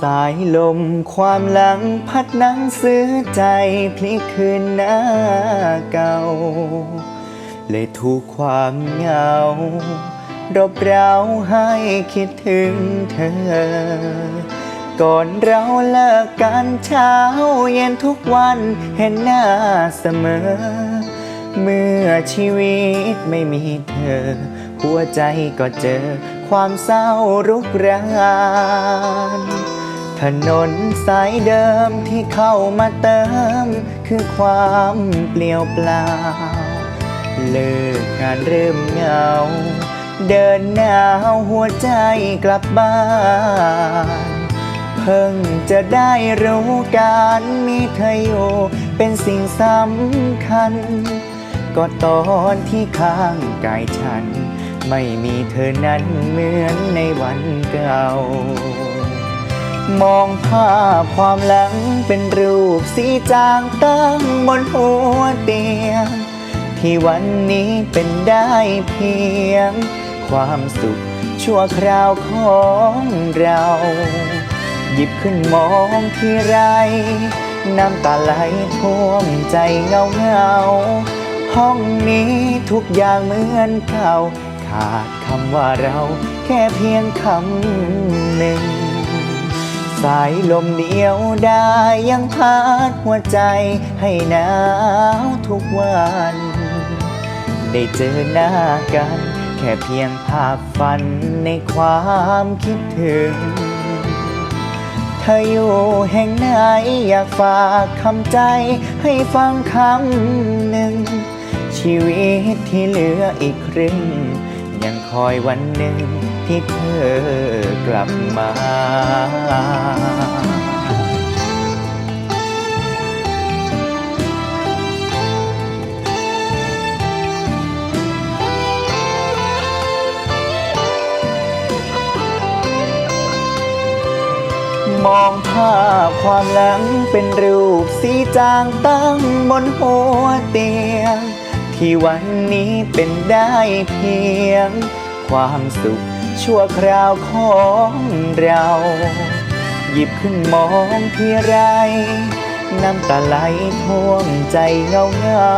สายลมความหลังพัดนังซื้อใจพลิกคืนหน้าเก่า เลยถูกความเหงารบเร้าให้คิดถึงเธอ ก่อนเราเลิกกันเช้าเย็นทุกวันเห็นหน้าเสมอ เมื่อชีวิตไม่มีเธอ หัวใจก็เจอความเศร้ารุกรานถนนสายเดิมที่เข้ามาเติม คือความเปลี่ยวเปล่า เลิกงานเริ่มเหงา เดินหนาวหัวใจกลับบ้าน เพิ่งจะได้รู้การมีเธออยู่เป็นสิ่งสำคัญ ก็ตอนที่ข้างกายฉัน ไม่มีเธอนั้นเหมือนในวันเก่ามองภาพความหลังเป็นรูปสีจางตั้งบนหัวเตียง ที่วันนี้เป็นได้เพียง ความสุขชั่วคราวของเรา หยิบขึ้นมองทีไร น้ำตาไหลท่วมใจเงาเงา ห้องนี้ทุกอย่างเหมือนเก่า ขาดคำว่าเราแค่เพียงคำหนึ่ง สายลมเดียวได้ยังพัดหัวใจให้หนาวทุกวัน ได้เจอหน้ากัน แค่เพียงภาพฝันในความคิดถึง ธออยู่แห่งไหนอยากฝากคำใจให้ฟังคำหนึ่ง ชีวิตที่เหลืออีกครึ่ง ยังคอยวันหนึ่งที่เธอกลับมา มองภาพความหลังเป็นรูปสีจางตั้งบนหัวเตียง ที่วันนี้เป็นได้เพียง ความสุขชั่วคราวของเรา หยิบขึ้นมองที่ไร น้ำตาไหลท่วมใจเงาเงา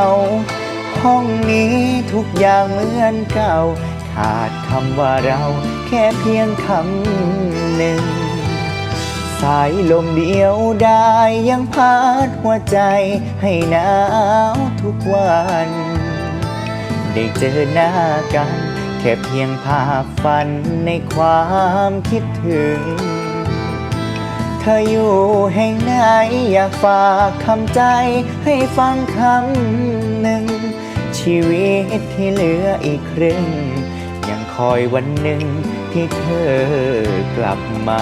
ห้องนี้ทุกอย่างเหมือนเก่า ขาดคำว่าเราแค่เพียงคำหนึ่ง สายลมเดียวได้ยังพัดหัวใจให้หนาวทุกวัน ได้เจอหน้ากัน แค่เพียงภาพฝันในความคิดถึง เธออยู่แห่งไหนอยากฝากคำใจให้ฟังคำหนึ่ง ชีวิตที่เหลืออีกครึ่ง งคอยวันหนึ่งที่เธอกลับมา